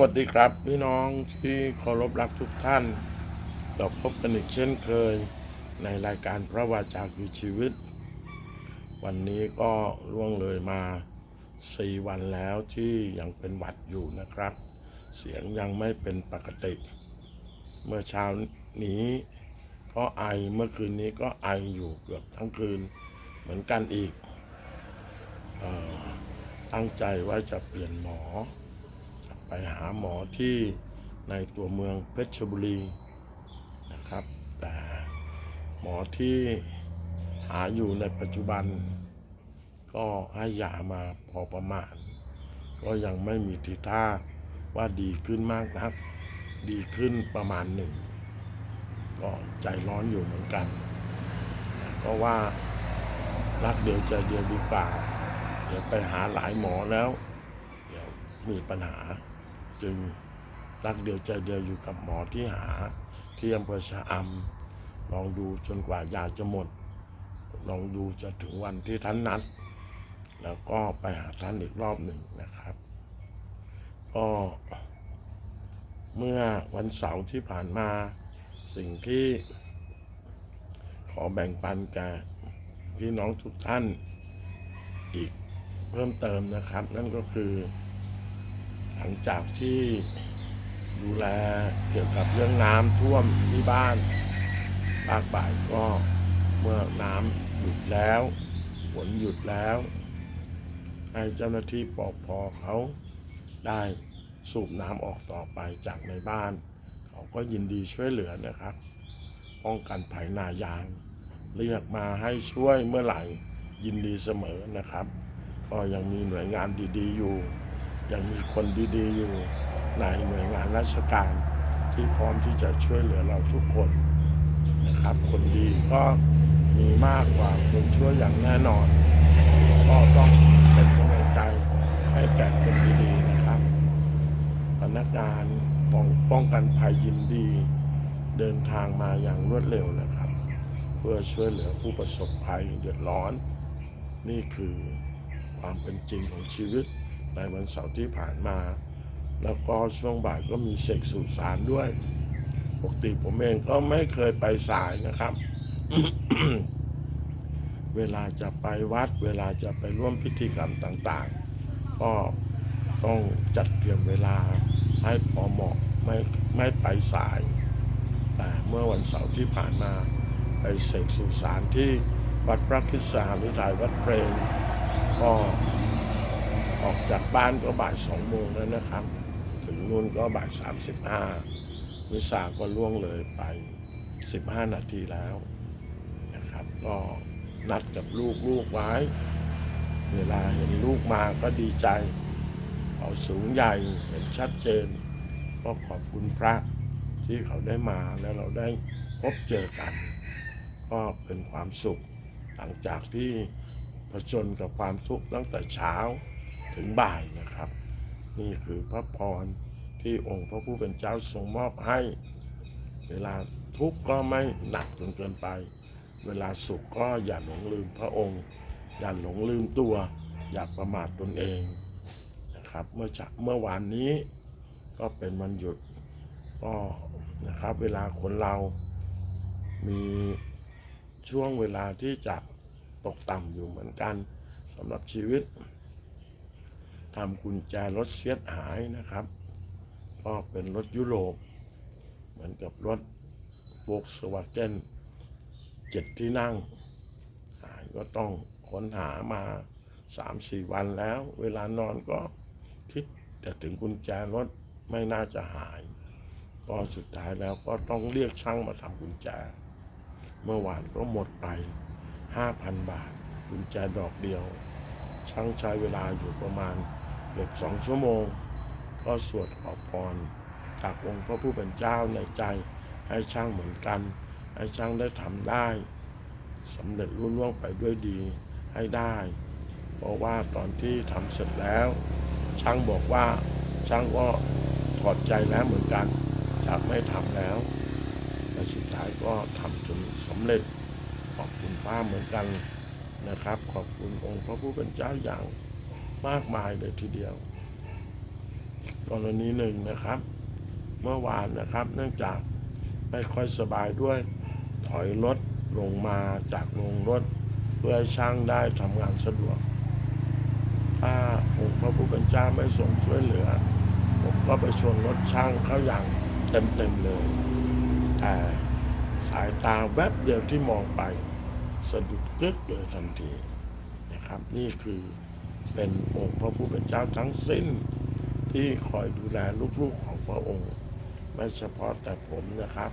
วัสดีครับ พี่น้องที่เคารพรักทุกท่านเราพบกันอีกเช่นเคยในรายการพระวาจาคือชีวิต วันนี้ก็ล่วงเลยมาสี่วันแล้วที่ยังเป็นหวัดอยู่นะครับ เสียงยังไม่เป็นปกติ เมื่อเช้านี้ก็ไอเมื่อคืนนี้ก็ไออยู่เกือบทั้งคืนเหมือนกันอีกออตั้งใจว่าจะเปลี่ยนหมอ ไปหาหมอที่ในตัวเมืองเพชรบุรีนะครับ แต่หมอที่หาอยู่ในปัจจุบัน ก็ให้ยามาพอประมาณ ก็ยังไม่มีทีท่าว่าดีขึ้นมากนัก ดีขึ้นประมาณหนึ่ง ก็ใจร้อนอยู่เหมือนกัน เพราะว่ารักเดียวใจเดียวดีกว่าเดี๋ยวไปหาหลายหมอแล้ว เดี๋ยวมีปัญหา จึงรักเดียวใจเดียวอยู่กับหมอที่หาที่อำเภอชะอำลองดูจนกว่ายาจะหมด ลองดูจะถึงวันที่ท่านนัด แล้วก็ไปหาท่านอีกรอบหนึ่งนะครับ ก็เมื่อวันเสาร์ที่ผ่านมาสิ่งที่ขอแบ่งปันแก่พี่น้องทุกท่านอีกเพิ่มเติมนะครับ นั่นก็คือ ลังจากที่ดูแลเกี่ยวกับเรื่องน้ำท่วมที่บ้านภาคบ่ายก็เมื่อน้ำหยุดแล้วฝนหยุดแล้ว ให้เจ้าหน้าที่ปอกพอเขาได้สูบน้ำออกต่อไปจากในบ้าน เขาก็ยินดีช่วยเหลือนะครับป้องกันภัยนายาง เรียกมาให้ช่วยเมื่อไหร่ยินดีเสมอนะครับ ก็ยังมีหน่วยงานดีๆอยู่ ยังมีคนดีๆอยู่ในหน่วยงานราชการที่พร้อมที่จะช่วยเหลือเราทุกคนนะครับ คนดีก็มีมากกว่าคนชั่วอย่างแน่นอน ก็ต้องเป็นกำลังใจให้แก่คนดีๆนะครับพนักงานป้องป้องกันภัยยินดี เดินทางมาอย่างรวดเร็วนะครับ เพื่อช่วยเหลือผู้ประสบภัยเดือดร้อน นี่คือความเป็นจริงของชีวิต ในวันเสาร์ที่ผ่านมา แล้วก็ช่วงบ่ายก็มีเสกสู่สารด้วย ปกติผมเองก็ไม่เคยไปสายนะครับ เวลาจะไปวัด เวลาจะไปร่วมพิธีกรรมต่างๆ ก็ต้องจัดเตรียมเวลาให้พอเหมาะไม่ไม่ไปสาย แต่เมื่อวันเสาร์ที่ผ่านมาไปเสกสุสานที่วัดพระคิสานุทัยวัดเพลงก็ ออกจากบ้านก็บ่ายสองโมงแล้วนะครับ ถึงนู่นก็บ่ายสามสิบห้าวิสาก็ล่วงเลยไปสิบห้านาทีแล้วนะครับ ก็นัดกับลูกลูกไว้ เวลาเห็นลูกมาก็ดีใจเขาสูงใหญ่เห็นชัดเจน ก็ขอบคุณพระที่เขาได้มาแล้วเราได้พบเจอกัน ก็เป็นความสุขหลังจากที่ผจญกับความทุกข์ตั้งแต่เช้า ถึงบ่ายนะครับ นี่คือพระพรที่องค์พระผู้เป็นเจ้าทรงมอบให้ เวลาทุกข์ก็ไม่หนักจนเกินไป เวลาสุขก็อย่าหลงลืมพระองค์ อย่าหลงลืมตัว อย่าประมาทตนเองนะครับเมื่อจะเมื่อวานนี้ก็เป็นวันหยุดก็นะครับเวลาคนเรามีช่วงเวลาที่จะตกต่ำอยู่เหมือนกันสำหรับชีวิต ทำกุญแจรถเสียหายนะครับก็เป็นรถยุโรป เหมือนกับรถโฟกสวาเกนเจ็ดที่นั่ง หายก็ต้องค้นหามาสามสี่วันแล้ว เวลานอนก็คิดแต่ถึงกุญแจรถไม่น่าจะหาย ก็สุดท้ายแล้วก็ต้องเรียกช่างมาทำกุญแจ เมื่อวานก็หมดไป 5,000 บาทกุญแจดอกเดียว ช่างใช้เวลาอยู่ประมาณ เกือบสองชั่วโมง ก็สวดขอพร จากองค์พระผู้เป็นเจ้าในใจ ให้ช่างเหมือนกัน ให้ช่างได้ทำได้สำเร็จรุ่ล่วงไปด้วยดีให้ได้ เพราะว่าตอนที่ทำเสร็จแล้ว ช่างบอกว่าช่างก็ถอดใจแล้วเหมือนกันจะไม่ทำแล้วแต่สุดท้ายก็ทำจนสำเร็จขอบคุณป้าเหมือนกันนะครับ ขอบคุณองค์พระผู้เป็นเจ้าอย่าง มากมายเลยทีเดียว กรณีหนึ่งนะครับ เมื่อวานนะครับ เนื่องจากไม่ค่อยสบายด้วยถอยรถลงมาจากโรงรถ เพื่อให้ช่างได้ทำงานสะดวก ถ้าองค์พระผู้เป็นเจ้าไม่ทรงช่วยเหลือ ผมก็ไปชนรถช่างเข้าอย่างเต็มๆเลย แต่สายตาแวบเดียวที่มองไปสะดุดกึกเลยทันทีนะครับ นี่คือ เป็นองค์พระผู้เป็นเจ้าทั้งสิ้น ที่คอยดูแลลูกๆของพระองค์ ไม่เฉพาะแต่ผมนะครับ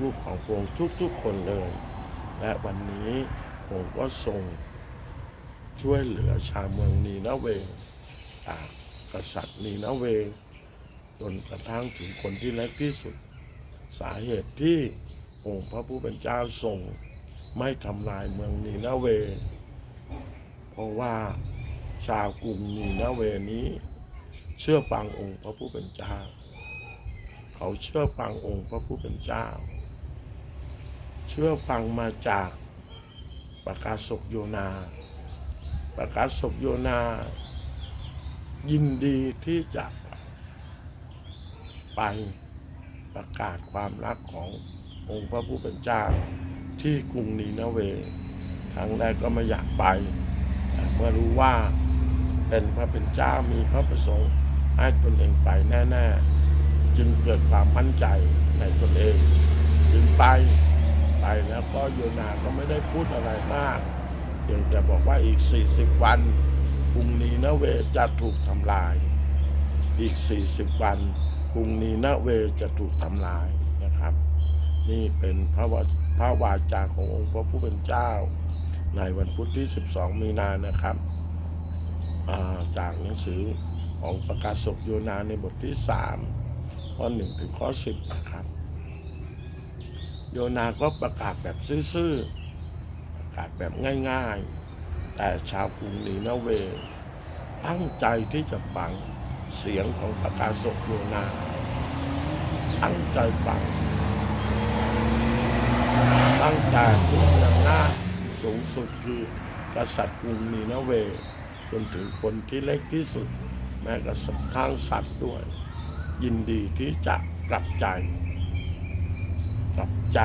ลูกๆของพระองค์ทุกๆคนเลย และวันนี้ผมก็ทรงช่วยเหลือชาวเมืองนีนาเวจากกษัตริย์นีนาเวจนกระทั่งถึงคนที่เล็กที่สุด สาเหตุที่องค์พระผู้เป็นเจ้าทรงไม่ทำลายเมืองนีนาเวเพราะว่า ชาวกรุงนีนาเวนี้ เชื่อฟังองค์พระผู้เป็นเจ้า เขาเชื่อฟังองค์พระผู้เป็นเจ้า เชื่อฟังมาจากประกาศศกโยนา ประกาศศกโยนา ยินดีที่จะไปประกาศความรักขององค์พระผู้เป็นเจ้าที่กรุงนีนาเวครั้งแรกก็ไม่อยากไป เมื่อรู้ว่า เป็นพระเป็นเจ้ามีพระประสงค์ให้ตนเองไปแน่ๆ จึงเกิดความมั่นใจในตนเอง จึงไปไปแล้วก็โยนาก็ไม่ได้พูดอะไรมากเพียงแต่บอกว่าอีก 40 วันกรุงนีนาเวจะถูกทำลาย อีก 40 วันกรุงนีนาเวจะถูกทำลายนะครับ นี่เป็นพระวพระวาจาขององค์พระผู้เป็นเจ้า ในวันพุธที่ 12 มีนานะครับ จากหนังสือของประกาศศกโยนาในบทที่ 3 ข้อ 1 ถึงข้อ 10 นะครับ โยนาก็ประกาศแบบซื่อๆ ประกาศแบบง่ายๆ แต่ชาวกรุงนีนาเว ตั้งใจที่จะฟังเสียงของประกาศศกโยนา ตั้งใจฟัง ตั้งแต่ผู้มีอำนาสูงสุดคือกษัตริย์กรุงนีนาเว จนถึงคนที่เล็กที่สุด แม้กระทั่งสัตว์ด้วย ยินดีที่จะกลับใจ กลับใจ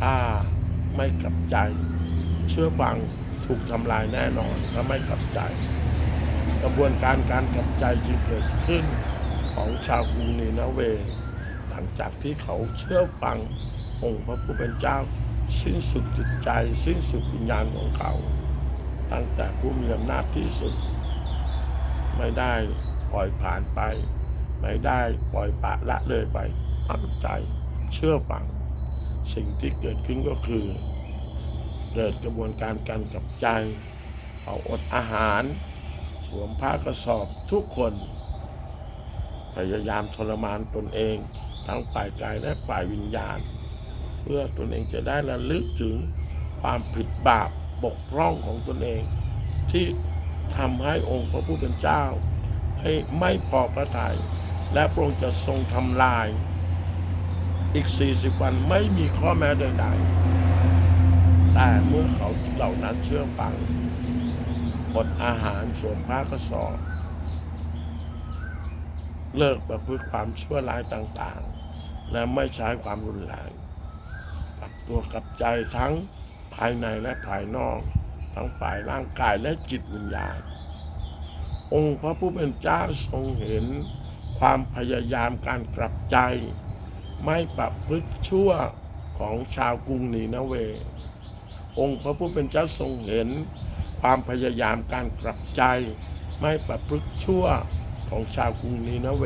ถ้าไม่กลับใจ เชื่อฟังถูกทำลายแน่นอนถ้าไม่กลับใจ กระบวนการการกลับใจจึงเกิดขึ้นของชาวกรุงนีนาเว หลังจากที่เขาเชื่อฟังองค์พระผู้เป็นเจ้า สิ้นสุดจิตใจ สิ้นสุดวิญญาณของเขา ตั้งแต่ผู้มีอำนาจที่สุด ไม่ได้ปล่อยผ่านไป ไม่ได้ปล่อยปละละเลยไปตั้งใจเชื่อฟัง สิ่งที่เกิดขึ้นก็คือ เกิดกระบวนการการกับใจเขาอดอาหาร สวมผ้ากระสอบทุกคน พยายามทรมานตนเอง ทั้งฝ่ายกายและฝ่ายวิญญาณ เพื่อตนเองจะได้ระลึกถึงความผิดบาป บกพร่องของตนเอง ที่ทำให้องค์พระผู้เป็นเจ้า ให้ไม่พอพระทยัยและพระองค์จะทรงทำลาย อีก 40 วันไม่มีข้อแม้ใดๆ แต่เมื่อเขาเหล่านั้นเชื่อฟังอดอาหารสวมผ้ากระสอบเลิกประพฤติความชั่วร้ายต่างๆ และไม่ใช้ความรุนแรงปรับตัวกับใจทั้ง ภายในและภายนอก ทั้งฝ่ายร่างกายและจิตวิญญาณ องค์พระผู้เป็นเจ้าทรงเห็นความพยายามการกลับใจ ไม่ประพฤติชั่วของชาวกรุงนีนาเว องค์พระผู้เป็นเจ้าทรงเห็น ความพยายามการกลับใจ ไม่ประพฤติชั่วของชาวกรุงนีนาเว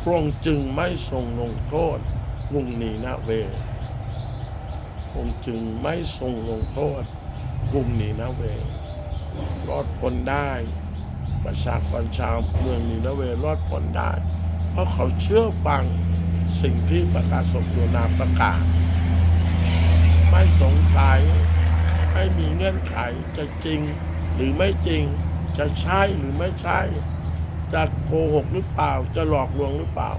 พระองค์จึงไม่ทรงลงโทษกรุงนีนาเว งค์จึงไม่ทรงลงโทษกรุงนีนาเวรอดพ้นได้ประชากรชาวเมืองนีนาเวรอดพ้นได้ เพราะเขาเชื่อฟังสิ่งที่ประกาศสกโยนาประกาศ ไม่สงสัยไม่มีเงื่อนไขจะจริงหรือไม่จริงจะใช่หรือไม่ใช่ จะโกหกหรือเปล่าจะหลอกลวงหรือเปล่า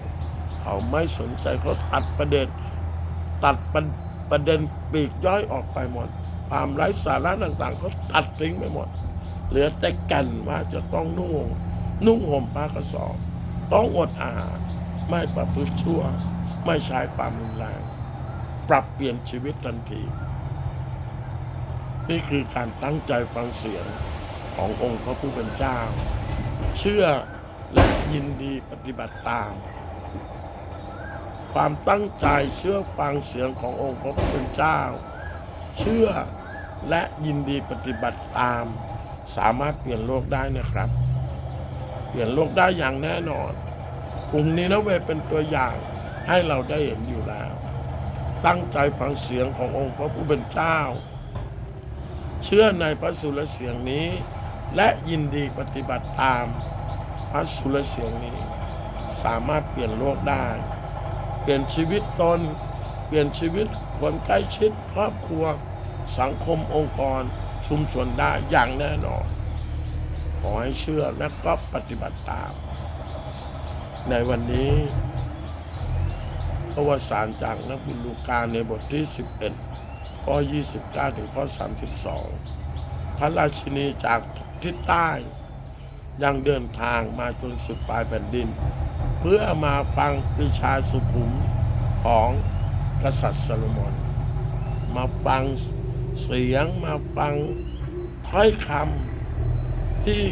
เขาไม่สนใจเขาตัดประเด็นตัดประ ประเด็นปีกย่อยออกไปหมด ความไร้สาระต่างๆเขาตัดทิ้งไปหมด เหลือแต่แกันว่าจะต้องนุ่งนุ่งห่มผ้ากระสอบ ต้องอดอาหาร ไม่ประพฤติชั่ว ไม่ใช้ความรุนแรง ปรับเปลี่ยนชีวิตทันที นี่คือการตั้งใจฟังเสียงขององค์พระผู้เป็นเจ้า เชื่อและยินดีปฏิบัติตาม ความตั้งใจเชื่อฟังเสียงขององค์พระผู้เป็นเจ้า เชื่อและยินดีปฏิบัติตาม สามารถเปลี่ยนโลกได้นะครับ เปลี่ยนโลกได้อย่างแน่นอนกลุ่มนี้นะเวเป็นตัวอย่างให้เราได้เห็นอยู่แล้ว ตั้งใจฟังเสียงขององค์พระผู้เป็นเจ้า เชื่อในพระสุรเสียงนี้ และยินดีปฏิบัติตาม พระสุรเสียงนี้ สามารถเปลี่ยนโลกได้ ปลี่ยนชีวิตตน เปลี่ยนชีวิตคนใกล้ชิดครอบครัว สังคมองค์กร ชุมชนได้อย่างแน่นอน ขอให้เชื่อและก็ปฏิบัติตาม ในวันนี้ประวัติศาสตร์จากนักบุญลูกาในบทที่ 11 ข้อ 29 ถึงข้อ 32 พระราชินีจากทิศใต้ยังเดินทางมาจนสุดปลายแผ่นดิน เพื่อมาฟังปรีชาสุขุมของกษัตริย์โซโลมอนมาฟังเสียงมาฟังถ้อยคำที่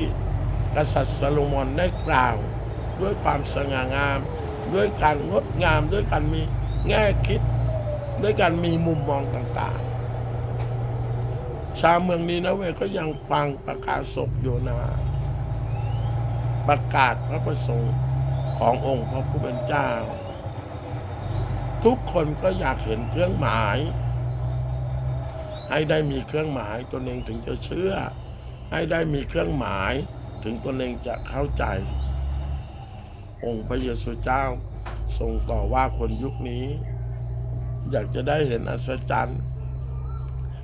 กษัตริย์โซโลมอนได้กล่าว ด้วยความสง่างาม ด้วยการงดงามด้วยการมีแง่คิด ด้วยการมีมุมมองต่างๆ ชาวเมืองนี้นะเวก็ยังฟังประกาศศพโยนา ประกาศพระประสงค์ ขององค์พระผู้เป็นเจ้า ทุกคนก็อยากเห็นเครื่องหมาย ให้ได้มีเครื่องหมายตนเองถึงจะเชื่อ ให้ได้มีเครื่องหมายถึงตนเองจะเข้าใจ องค์พระเยซูเจ้าทรงต่อว่าคนยุคนี้ อยากจะได้เห็นอัศจรรย์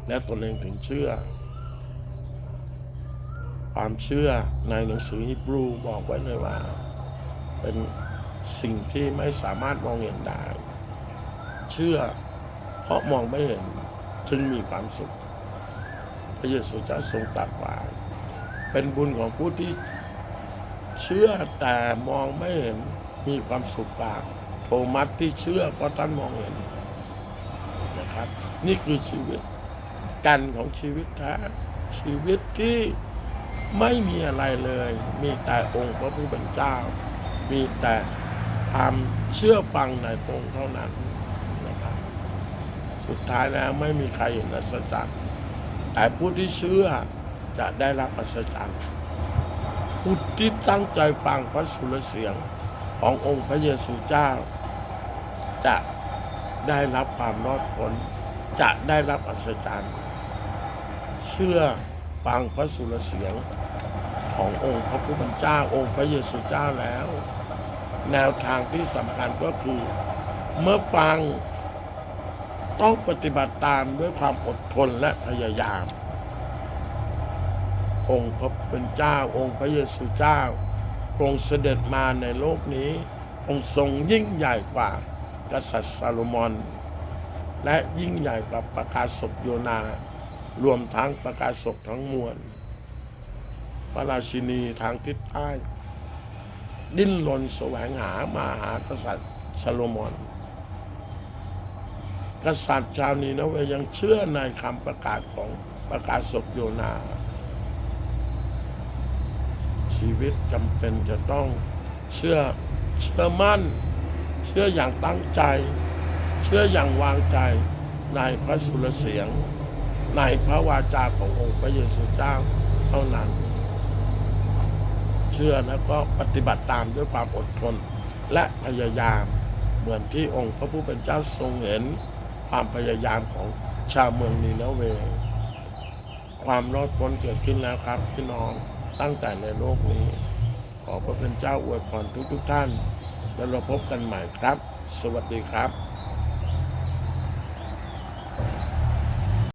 และตนเองถึงเชื่อ ความเชื่อในหนังสือฮีบรูบอกไว้เลยว่า เป็นสิ่งที่ไม่สามารถมองเห็นได้ เชื่อเพราะมองไม่เห็นจึงมีความสุข พระเยซูเจ้าทรงตรัสว่า เป็นบุญของผู้ที่เชื่อแต่มองไม่เห็นมีความสุขปากโทมัสที่เชื่อเพราะท่านมองเห็นนะครับ นี่คือชีวิตกันของชีวิตแท้ชีวิตที่ไม่มีอะไรเลย มีแต่องค์พระผู้เป็นเจ้า มีแต่ความเชื่อฟังในพระองค์เท่านั้นนะครับสุดท้ายแล้วไม่มีใครเห็นอัศจรรย์แต่ผู้ที่เชื่อจะได้รับอัศจรรย์ผู้ที่ตั้งใจฟังพระสุรเสียงขององค์พระเยซูเจ้า จะได้รับความรอดพ้นจะได้รับอัศจรรย์ เชื่อฟังพระสุรเสียง ขององค์พระผู้เป็นเจ้าองค์พระเยซูเจ้าแล้ว แนวทางที่สำคัญก็คือ เมื่อฟังต้องปฏิบัติตามด้วยความอดทนและพยายาม องค์พระผู้เป็นเจ้าองค์พระเยซูเจ้าทรงเสด็จมาในโลกนี้ องค์ทรงยิ่งใหญ่กว่ากษัตริย์ซาโลมอน และยิ่งใหญ่กว่าประกาศศกโยนา รวมทั้งประกาศศกทั้งมวล พระราชินีทางทิศใต้ดิ้นรนแสวงหามาหากษัตริย์ซาโลมอน กษัตริย์ชาวนีนะเวยังเชื่อในคำประกาศของประกาศศกโยนา ชีวิตจำเป็นจะต้องเชื่อเชื่อมั่น เชื่ออย่างตั้งใจ เชื่ออย่างวางใจในพระสุรเสียง ในพระวาจาขององค์พระเยซูเจ้าเท่านั้น เชื่อแล้วก็ปฏิบัติตามด้วยความอดทน และพยายาม เหมือนที่องค์พระผู้เป็นเจ้าทรงเห็น ความพยายามของชาวเมืองนีนาเว ความรอดพ้นเกิดขึ้นแล้วครับพี่น้องตั้งแต่ในโลกนี้ ขอพระเป็นเจ้าอวยพรทุกๆทท่าน แล้วเราพบกันใหม่ครับ สวัสดีครับ